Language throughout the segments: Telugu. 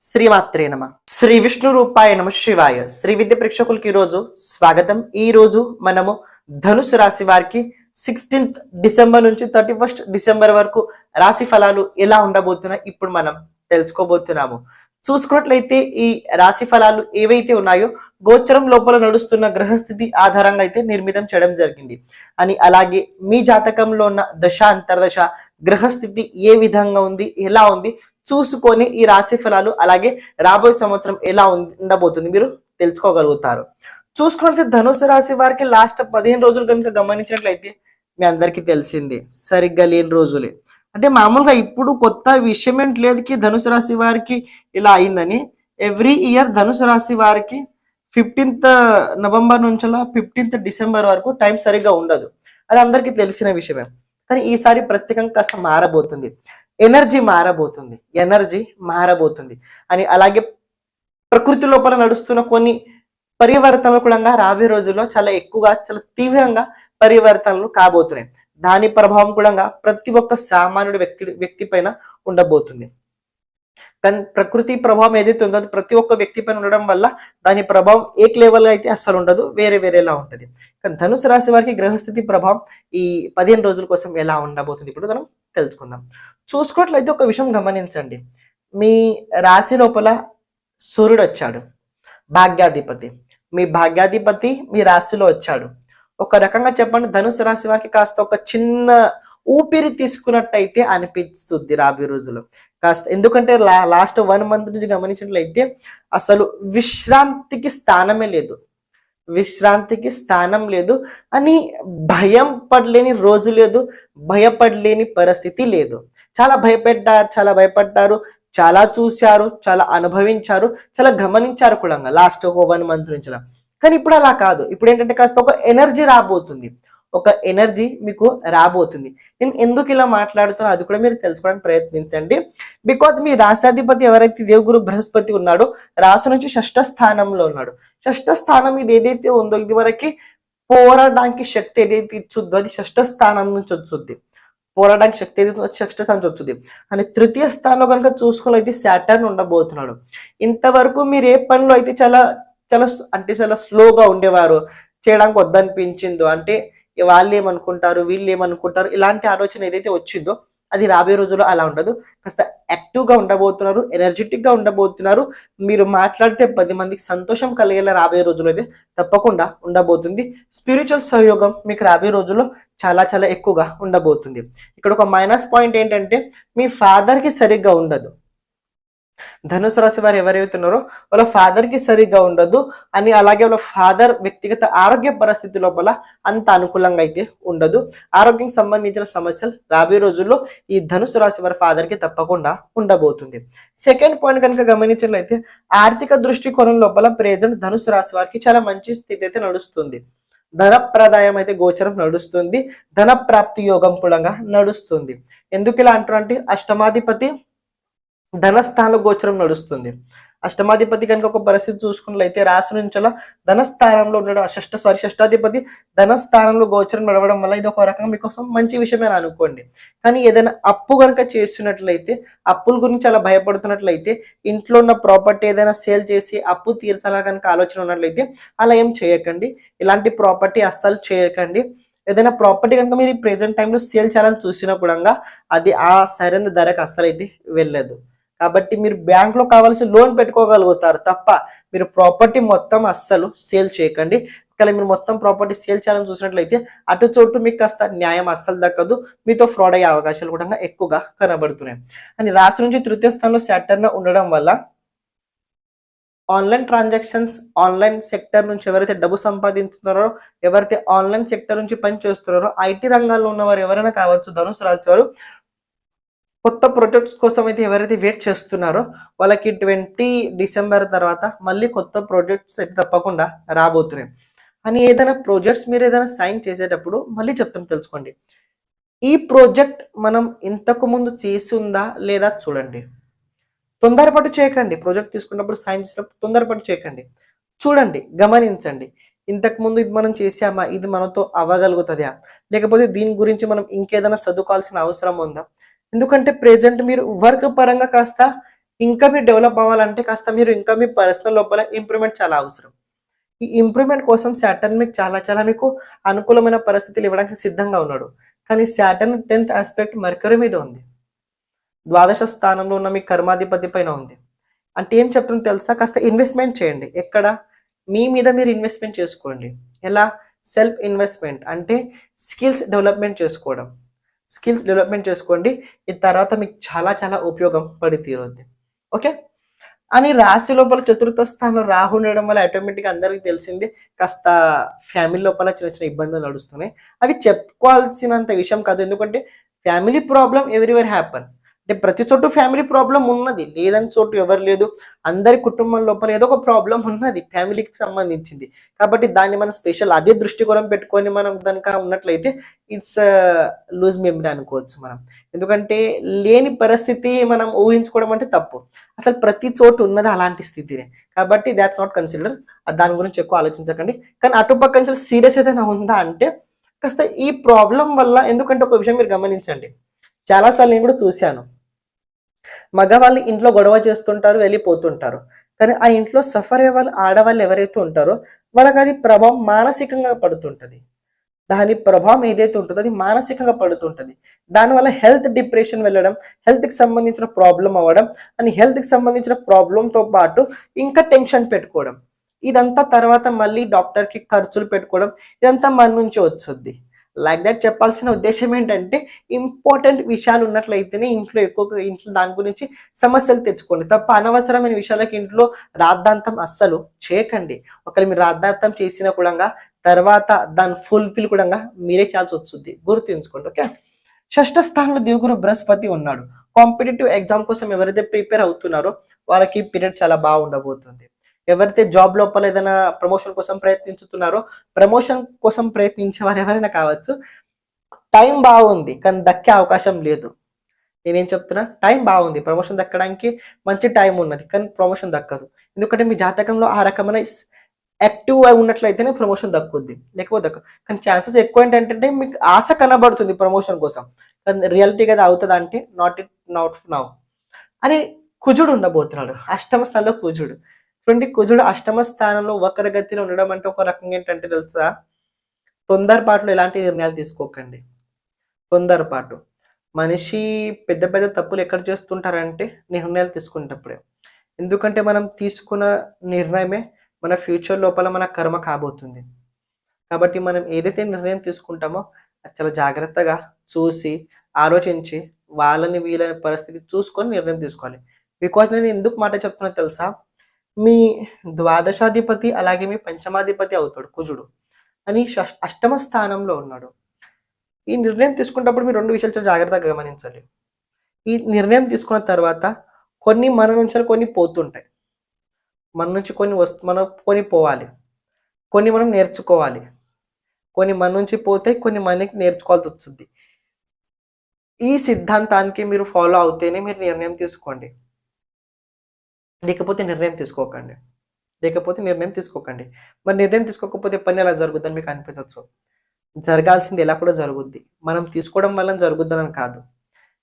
శ్రీమాత్రే నమ. శ్రీ విష్ణు రూపాయ నమ శివాయ. శ్రీ విద్య ప్రేక్షకులకి ఈరోజు రోజు స్వాగతం. ఈ రోజు మనము ధనుసు రాశి వారికి సిక్స్టీన్త్ డిసెంబర్ నుంచి థర్టీ ఫస్ట్ డిసెంబర్ వరకు రాశి ఫలాలు ఎలా ఉండబోతున్నాయి ఇప్పుడు మనం తెలుసుకోబోతున్నాము. చూసుకున్నట్లయితే ఈ రాశి ఫలాలు ఏవైతే ఉన్నాయో గోచరం లోపల నడుస్తున్న గ్రహస్థితి ఆధారంగా అయితే నిర్మితం చేయడం జరిగింది. అని అలాగే మీ జాతకంలో ఉన్న దశ అంతర్దశ గ్రహస్థితి ఏ విధంగా ఉంది ఎలా ఉంది చూసుకొని ఈ రాశి ఫలాలు అలాగే రాబోయే సంవత్సరం ఎలా ఉండబోతుంది మీరు తెలుసుకోగలుగుతారు. చూసుకున్నట్లయితే ధనుసు రాశి వారికి లాస్ట్ పదిహేను రోజులు కనుక గమనించినట్లయితే మీ అందరికీ తెలిసింది సరిగ్గా లేని రోజులే. అంటే మామూలుగా ఇప్పుడు కొత్త విషయం ఏంటి లేదు ధనుసు రాశి వారికి ఇలా అయిందని. ఎవ్రీ ఇయర్ ధనుసు రాశి వారికి ఫిఫ్టీన్త్ నవంబర్ నుంచి ఫిఫ్టీన్త్ డిసెంబర్ వరకు టైం సరిగ్గా ఉండదు. అది అందరికీ తెలిసిన విషయమే. కానీ ఈసారి ప్రత్యేకంగా కాస్త మారబోతుంది. ఎనర్జీ మారబోతుంది. ఎనర్జీ మారబోతుంది. అని అలాగే ప్రకృతి లోపల నడుస్తున్న కొన్ని పరివర్తనలు కూడా రాబోయే రోజుల్లో చాలా ఎక్కువగా చాలా తీవ్రంగా పరివర్తనలు కాబోతున్నాయి. దాని ప్రభావం కూడా ప్రతి ఒక్క సామాన్యుడి వ్యక్తి వ్యక్తి పైన ఉండబోతుంది. కానీ ప్రకృతి ప్రభావం ఏదైతే ఉందో అది ప్రతి ఒక్క వ్యక్తి పైన ఉండడం వల్ల దాని ప్రభావం ఏక్ లెవెల్ అయితే అస్సలు ఉండదు వేరే వేరేలా ఉంటుంది. కానీ ధనుసు రాశి వారికి గ్రహస్థితి ప్రభావం ఈ పదిహేను రోజుల కోసం ఎలా ఉండబోతుంది? ఇప్పుడు మనం తెలుసుకుందాం. చూసుకున్నట్లయితే ఒక విషయం గమనించండి. మీ రాశి లోపల సూర్యుడు వచ్చాడు. భాగ్యాధిపతి. మీ భాగ్యాధిపతి మీ రాశిలో వచ్చాడు. ఒక రకంగా చెప్పండి ధనుసు రాశి వారికి కాస్త ఒక చిన్న ఊపిరి తీసుకున్నట్టయితే అనిపిస్తుంది రాబోయే రోజులు కాస్త ఎందుకంటే లా లాస్ట్ వన్ మంత్ నుంచి గమనించినట్లయితే అసలు విశ్రాంతికి స్థానమే లేదు. విశ్రాంతికి స్థానం లేదు అని భయం పడలేని రోజు లేదు భయపడలేని పరిస్థితి లేదు. చాలా భయపెట్టారు చాలా భయపడ్డారు చాలా చూశారు చాలా అనుభవించారు చాలా గమనించారు కూడా లాస్ట్ ఒక వన్ మంత్ నుంచి కానీ ఇప్పుడు అలా కాదు. ఇప్పుడు ఏంటంటే కాస్త ఒక ఎనర్జీ రాబోతుంది. ఒక ఎనర్జీ మీకు రాబోతుంది. నేను ఎందుకు ఇలా మాట్లాడుతున్నా అది కూడా మీరు తెలుసుకోవడానికి ప్రయత్నించండి. బికాజ్ మీ రాశాధిపతి ఎవరైతే దేవుగురు బృహస్పతి ఉన్నాడో రాసు నుంచి షష్ఠ స్థానంలో ఉన్నాడు. షష్ఠ స్థానం ఇది ఏదైతే ఉందో ఇది వరకు పోరాడడానికి శక్తి ఏదైతే ఇచ్చుద్దో అది షష్ఠ స్థానం నుంచి వచ్చుద్ది. పోరాటానికి శక్తి ఏదైతే ఉందో స్థానం నుంచి అని తృతీయ స్థానంలో కనుక చూసుకున్నైతే శాటర్న్ ఉండబోతున్నాడు. ఇంతవరకు మీరు ఏ పనిలో అయితే చాలా చాలా అంటే చాలా స్లోగా ఉండేవారు? చేయడానికి వద్దనిపించిందో? అంటే వాళ్ళు ఏమనుకుంటారు వీళ్ళు ఏమనుకుంటారు ఇలాంటి ఆలోచన ఏదైతే వచ్చిందో అది రాబోయే రోజుల్లో అలా ఉండదు. కాస్త యాక్టివ్గా ఉండబోతున్నారు ఎనర్జెటిక్గా ఉండబోతున్నారు. మీరు మాట్లాడితే పది మందికి సంతోషం కలిగేలా రాబోయే రోజుల్లో అయితే తప్పకుండా ఉండబోతుంది. స్పిరిచువల్ సహయోగం మీకు రాబోయే రోజుల్లో చాలా చాలా ఎక్కువగా ఉండబోతుంది. ఇక్కడ ఒక మైనస్ పాయింట్ ఏంటంటే మీ ఫాదర్కి సరిగ్గా ఉండదు. ధనుసు రాశి వారు ఎవరైతే ఉన్నారో వాళ్ళ ఫాదర్కి సరిగ్గా ఉండదు అని అలాగే వాళ్ళ ఫాదర్ వ్యక్తిగత ఆరోగ్య పరిస్థితి లోపల అంత అనుకూలంగా అయితే ఉండదు. ఆరోగ్యం సంబంధించిన సమస్యలు రాబోయే రోజుల్లో ఈ ధనుసు రాశి వారి ఫాదర్కి తప్పకుండా ఉండబోతుంది. సెకండ్ పాయింట్ కనుక గమనించినట్లయితే ఆర్థిక దృష్టికోణం లోపల ప్రెజెంట్ ధనుసు రాశి వారికి చాలా మంచి స్థితి అయితే నడుస్తుంది. ధన ప్రదాయం అయితే గోచరం నడుస్తుంది. ధన ప్రాప్తి యోగం కూడా నడుస్తుంది. ఎందుకు ఇలా అంటున్నారంటే అష్టమాధిపతి ధనస్థాన గోచరం నడుస్తుంది. అష్టమాధిపతి కనుక ఒక పరిస్థితి చూసుకున్నట్లయితే రాశి నుంచి ధనస్థానంలో ఉండడం షష్ట సారీ షష్టాధిపతి ధనస్థానంలో గోచరం నడవడం వల్ల ఇది ఒక రకంగా మీకోసం మంచి విషయమే అనుకోండి. కానీ ఏదైనా అప్పు కనుక చేస్తున్నట్లయితే అప్పుల గురించి చాలా భయపడుతున్నట్లయితే ఇంట్లో ఉన్న ప్రాపర్టీ ఏదైనా సేల్ చేసి అప్పు తీర్చాలని కనుక ఆలోచన ఉన్నట్లయితే అలా ఏం చేయకండి. ఇలాంటి ప్రాపర్టీ అస్సలు చేయకండి. ఏదైనా ప్రాపర్టీ కనుక మీరు ప్రెసెంట్ టైంలో సేల్ చేయాలని చూసినా కూడా అది ఆ సరైన ధరకు అస్సలు అయితే వెళ్ళదు. కాబట్టి మీరు బ్యాంక్లో కావాల్సిన లోన్ పెట్టుకోగలుగుతారు తప్ప మీరు ప్రాపర్టీ మొత్తం అస్సలు సేల్ చేయకండి. ఒకవేళ మీరు మొత్తం ప్రాపర్టీ సేల్ చేయాలని చూసినట్లయితే అటు చోటు మీకు కాస్త న్యాయం అస్సలు దక్కదు. మీతో ఫ్రాడ్ అయ్యే అవకాశాలు కూడా ఎక్కువగా కనబడుతున్నాయి. అని రాష్ట్రం నుంచి తృతీయ స్థానంలో శాటర్న ఉండడం వల్ల ఆన్లైన్ ట్రాన్సాక్షన్స్ ఆన్లైన్ సెక్టర్ నుంచి ఎవరైతే డబ్బు సంపాదించుతున్నారో ఎవరైతే ఆన్లైన్ సెక్టర్ నుంచి పని చేస్తున్నారో ఐటీ రంగాల్లో ఉన్నవారు ఎవరైనా కావచ్చు ధనుసు రాశి వారు కొత్త ప్రొడక్ట్స్ కోసం అయితే ఎవరైతే వెయిట్ చేస్తున్నారో వాళ్ళకి ట్వంటీ డిసెంబర్ తర్వాత మళ్ళీ కొత్త ప్రాజెక్ట్స్ అయితే తప్పకుండా రాబోతున్నాయి. అని ఏదైనా ప్రాజెక్ట్స్ మీరు ఏదైనా సైన్ చేసేటప్పుడు మళ్ళీ చెప్తాం తెలుసుకోండి. ఈ ప్రాజెక్ట్ మనం ఇంతకు ముందు చేసి ఉందా లేదా చూడండి. తొందరపాటు చేయకండి. ప్రాజెక్ట్ తీసుకున్నప్పుడు సైన్ చేసినప్పుడు తొందరపాటు చేయకండి. చూడండి గమనించండి. ఇంతకుముందు ఇది మనం చేసామా ఇది మనతో అవ్వగలుగుతుందా? లేకపోతే దీని గురించి మనం ఇంకేదైనా చదువుకోవాల్సిన అవసరం ఉందా? ఎందుకంటే ప్రెజెంట్ మీరు వర్క్ పరంగా కాస్త ఇంకా మీరు డెవలప్ అవ్వాలంటే కాస్త మీరు ఇంకా మీ పర్సనల్ లోపల ఇంప్రూవ్మెంట్ చాలా అవసరం. ఈ ఇంప్రూవ్మెంట్ కోసం శాటర్న్ మీకు చాలా చాలా మీకు అనుకూలమైన పరిస్థితులు ఇవ్వడానికి సిద్ధంగా ఉన్నాడు. కానీ శాటర్న్ టెన్త్ ఆస్పెక్ట్ మర్కరీ మీద ఉంది. ద్వాదశ స్థానంలో ఉన్న మీ కర్మాధిపతి పైన ఉంది. అంటే ఏం చెప్తుందో తెలుసా? కాస్త ఇన్వెస్ట్మెంట్ చేయండి. ఎక్కడ? మీ మీద మీరు ఇన్వెస్ట్మెంట్ చేసుకోండి. ఎలా? సెల్ఫ్ ఇన్వెస్ట్మెంట్ అంటే స్కిల్స్ డెవలప్మెంట్ చేసుకోవడం. స్కిల్స్ డెవలప్మెంట్ చేసుకోండి. ఈ తర్వాత మీకు చాలా చాలా ఉపయోగం పడి తీరుద్ది. ఓకే? అని రాశి లోపల చతుర్థ స్థానంలో రాహు ఉండడం వల్ల ఆటోమేటిక్గా అందరికీ తెలిసింది. కాస్త ఫ్యామిలీ లోపల చిన్న చిన్న ఇబ్బందులు నడుస్తున్నాయి. అవి చెప్పుకోవాల్సినంత విషయం కాదు. ఎందుకంటే ఫ్యామిలీ ప్రాబ్లం ఎవ్రీవేర్ హ్యాపన్. అంటే ప్రతి చోటు ఫ్యామిలీ ప్రాబ్లం ఉన్నది. లేదని చోటు ఎవరు లేదు. అందరి కుటుంబం లోపల ఏదో ఒక ప్రాబ్లం ఉన్నది ఫ్యామిలీకి సంబంధించింది. కాబట్టి దాన్ని మనం స్పెషల్ అదే దృష్టికోణం పెట్టుకొని మనం కనుక ఉన్నట్లయితే ఇట్స్ లూజ్ మెమరీ అనుకోవచ్చు మనం. ఎందుకంటే లేని పరిస్థితి మనం ఊహించుకోవడం అంటే తప్పు. అసలు ప్రతి చోటు ఉన్నది అలాంటి స్థితినే. కాబట్టి దాట్స్ నాట్ కన్సిడర్ దాని గురించి ఎక్కువ ఆలోచించకండి. కానీ అటుపక్క నుంచి సీరియస్ ఏదైనా ఉందా అంటే కాస్త ఈ ప్రాబ్లం వల్ల ఎందుకంటే ఒక విషయం మీరు గమనించండి. చాలాసార్లు నేను కూడా చూశాను. మగవాళ్ళు ఇంట్లో గొడవ చేస్తుంటారు వెళ్ళిపోతుంటారు. కానీ ఆ ఇంట్లో సఫర్ అయ్యే వాళ్ళు ఆడవాళ్ళు ఎవరైతే ఉంటారో వాళ్ళకి అది ప్రభావం మానసికంగా పడుతుంటది. దాని ప్రభావం ఏదైతే ఉంటుందో అది మానసికంగా పడుతుంటది. దానివల్ల హెల్త్ డిప్రెషన్ వెళ్ళడం హెల్త్కి కి సంబంధించిన ప్రాబ్లం అవ్వడం అని హెల్త్కి కి సంబంధించిన ప్రాబ్లంతో పాటు ఇంకా టెన్షన్ పెట్టుకోవడం. ఇదంతా తర్వాత మళ్ళీ డాక్టర్కి ఖర్చులు పెట్టుకోవడం ఇదంతా మన నుంచి వచ్చుద్ది లైక్ దట్ చెప్పాల్సిన ఉద్దేశం ఏంటంటే ఇంపార్టెంట్ విషయాలు ఉన్నట్లయితేనే ఇంట్లో ఎక్కువ ఇంట్లో దాని గురించి సమస్యలు తెచ్చుకోండి. తప్ప అనవసరమైన విషయాలకి ఇంట్లో రాద్ధాంతం అస్సలు చేయకండి. ఒకవేళ మీరు రాద్ధాంతం చేసినా కూడా తర్వాత దాని ఫుల్ఫిల్ కూడా మీరే చేయాల్సి వస్తుంది. గుర్తుంచుకోండి ఓకే షష్ఠ స్థానంలో దేవుగురు బృహస్పతి ఉన్నాడు. కాంపిటేటివ్ ఎగ్జామ్ కోసం ఎవరైతే ప్రిపేర్ అవుతున్నారో వాళ్ళకి పీరియడ్ చాలా బాగుండబోతుంది. ఎవరైతే జాబ్ లోపల ఏదైనా ప్రమోషన్ కోసం ప్రయత్నించుతున్నారో ప్రమోషన్ కోసం ప్రయత్నించే వారు ఎవరైనా కావచ్చు. టైం బాగుంది కానీ దక్కే అవకాశం లేదు. నేనేం చెప్తున్నా? టైం బాగుంది. ప్రమోషన్ దక్కడానికి మంచి టైం ఉన్నది కానీ ప్రమోషన్ దక్కదు. ఎందుకంటే మీ జాతకంలో ఆ రకమైన యాక్టివ్ అయి ఉన్నట్లయితేనే ప్రమోషన్ దక్కుద్ది. లేకపోతే దక్కదు. కానీ ఛాన్సెస్ ఎక్కువ ఏంటంటే మీకు ఆశ కనబడుతుంది ప్రమోషన్ కోసం. కానీ రియాలిటీగా అది అవుతుందా అంటే నాట్ ఇట్ నాట్ నౌ అని కుజుడు ఉండబోతున్నాడు అష్టమ స్థానంలో కుజుడు. చూడండి కుజుడు అష్టమ స్థానంలో ఒకరి గతిలో ఉండడం అంటే ఒక రకంగా ఏంటంటే తెలుసా? తొందరపాటులో ఎలాంటి నిర్ణయాలు తీసుకోకండి. తొందరపాటు. మనిషి పెద్ద పెద్ద తప్పులు ఎక్కడ చేస్తుంటారంటే నిర్ణయాలు తీసుకునేటప్పుడే. ఎందుకంటే మనం తీసుకున్న నిర్ణయమే మన ఫ్యూచర్ లోపల మన కర్మ కాబోతుంది. కాబట్టి మనం ఏదైతే నిర్ణయం తీసుకుంటామో చాలా జాగ్రత్తగా చూసి ఆలోచించి వాళ్ళని వీళ్ళని పరిస్థితి చూసుకొని నిర్ణయం తీసుకోవాలి. బికాజ్ నేను ఎందుకు మాట చెప్తున్నా తెలుసా? మీ ద్వాదశాధిపతి అలాగే మీ పంచమాధిపతి అవుతాడు కుజుడు. అని అష్టమ స్థానంలో ఉన్నాడు. ఈ నిర్ణయం తీసుకున్నప్పుడు మీరు రెండు విషయాలు చాలా జాగ్రత్తగా గమనించాలి. ఈ నిర్ణయం తీసుకున్న తర్వాత కొన్ని మన నుంచి కొన్ని పోతుంటాయి. మన నుంచి కొన్ని వస్తు మనం కొన్ని పోవాలి. కొన్ని మనం నేర్చుకోవాలి. కొన్ని మన నుంచి పోతే కొన్ని మనకి నేర్చుకోవాల్సి వస్తుంది. ఈ సిద్ధాంతానికి మీరు ఫాలో అవుతేనే మీరు నిర్ణయం తీసుకోండి. లేకపోతే నిర్ణయం తీసుకోకండి. లేకపోతే నిర్ణయం తీసుకోకండి. మరి నిర్ణయం తీసుకోకపోతే పని ఎలా జరుగుద్దని మీకు అనిపించవచ్చు జరగాల్సింది ఎలా కూడా జరుగుద్ది. మనం తీసుకోవడం వల్ల జరుగుద్దని కాదు.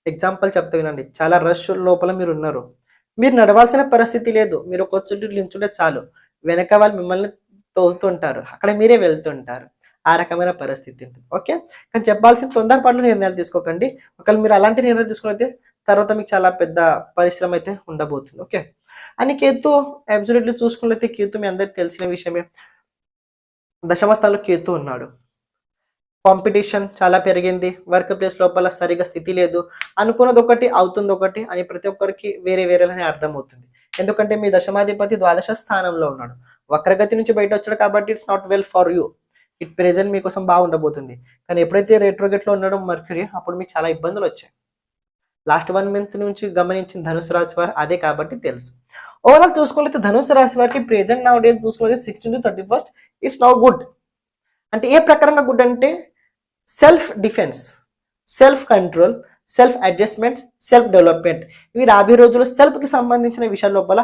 ఎగ్జాంపుల్ చెప్తా వినండి. చాలా రష్ లోపల మీరు ఉన్నారు. మీరు నడవాల్సిన పరిస్థితి లేదు. మీరు ఒక చుట్టూ నిల్చుంటే చాలు. వెనక వాళ్ళు మిమ్మల్ని తోస్తుంటారు అక్కడ మీరే వెళ్తుంటారు. ఆ రకమైన పరిస్థితి ఉంటుంది. ఓకే? కానీ చెప్పాల్సిన తొందరపాటు నిర్ణయాలు తీసుకోకండి. ఒకవేళ మీరు అలాంటి నిర్ణయం తీసుకున్నైతే తర్వాత మీకు చాలా పెద్ద పరిశ్రమ అయితే ఉండబోతుంది. ఓకే? అని కేతు అబ్జల్యూట్లీ చూసుకున్నట్లయితే కేతు మీ అందరికి తెలిసిన విషయమే. దశమ స్థానంలో కేతు ఉన్నాడు. కాంపిటీషన్ చాలా పెరిగింది. వర్క్ ప్లేస్ లోపల సరిగా స్థితి లేదు. అనుకున్నది ఒకటి అవుతుంది ఒకటి అని ప్రతి ఒక్కరికి వేరే వేరేలని అర్థమవుతుంది. ఎందుకంటే మీ దశమాధిపతి ద్వాదశ స్థానంలో ఉన్నాడు. వక్రగతి నుంచి బయట వచ్చాడు కాబట్టి it's not well for you it present మీకోసం బాగుండబోతుంది. కానీ ఎప్పుడైతే రెట్రోగేట్లో ఉన్నాడో మర్క్యూరీ అప్పుడు మీకు చాలా ఇబ్బందులు వచ్చాయి. లాస్ట్ వన్ మంత్ నుంచి గమనించిన ధనుసు రాశి వారు అదే కాబట్టి తెలుసు. ఓవరాల్ చూసుకుంటే ధనుసు రాశి వారికి present nowadays sixteen to thirty first it's now good అంటే ఏ ప్రకారంగా గుడ్ అంటే self defence self control self adjustment self development ఇవి రాబోయే రోజుల్లో సెల్ఫ్కి సంబంధించిన విషయాల లోపల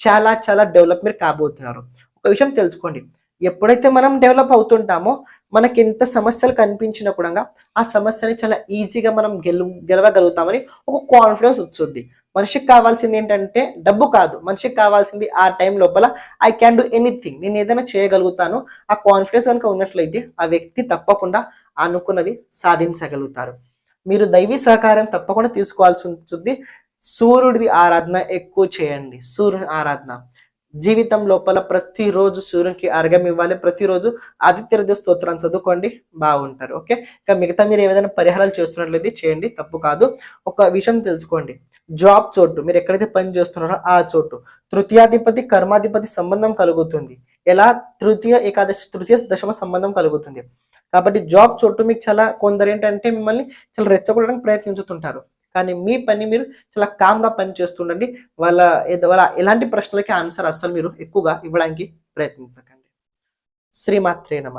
చాలా చాలా డెవలప్మెంట్ కాబోతున్నారు. ఒక విషయం తెలుసుకోండి. ఎప్పుడైతే మనం డెవలప్ అవుతుంటామో మనకి ఎంత సమస్యలు కనిపించినా కూడా ఆ సమస్యని చాలా ఈజీగా మనం గెలు గెలవగలుగుతామని ఒక కాన్ఫిడెన్స్ వస్తుంది మనిషికి కావాల్సింది ఏంటంటే డబ్బు కాదు. మనిషికి కావాల్సింది ఆ టైం లోపల ఐ క్యాన్ డూ ఎనీథింగ్ నేను ఏదైనా చేయగలుగుతాను. ఆ కాన్ఫిడెన్స్ కనుక ఉన్నట్లయితే ఆ వ్యక్తి తప్పకుండా అనుకున్నది సాధించగలుగుతారు. మీరు దైవీ సహకారం తప్పకుండా తీసుకోవాల్సి ఉంటుంది సూర్యుడిది ఆరాధన ఎక్కువ చేయండి. సూర్యుని ఆరాధన. జీవితం లోపల ప్రతిరోజు సూర్యునికి అర్ఘం ఇవ్వాలి. ప్రతిరోజు ఆదిత్య స్తోత్రాన్ని చదువుకోండి. బాగుంటారు. ఓకే? ఇంకా మిగతా మీరు ఏదైనా పరిహారాలు చేస్తున్నట్లయితే చేయండి. తప్పు కాదు. ఒక విషయం తెలుసుకోండి. జాబ్ చోటు. మీరు ఎక్కడైతే పని చేస్తున్నారో ఆ చోటు. తృతీయాధిపతి కర్మాధిపతి సంబంధం కలుగుతుంది. ఎలా? తృతీయ ఏకాదశి తృతీయ దశమ సంబంధం కలుగుతుంది. కాబట్టి జాబ్ చోటు మీకు చాలా కొందరు ఏంటంటే మిమ్మల్ని చాలా రెచ్చగొట్టడానికి ప్రయత్నించుతుంటారు. కానీ మీ పని మీరు చాలా కామ్గా పని చేస్తుండండి. వాళ్ళ వాళ్ళ ఎలాంటి ప్రశ్నలకి ఆన్సర్ అస్సలు మీరు ఎక్కువగా ఇవ్వడానికి ప్రయత్నించకండి. శ్రీమాత్రే నమ.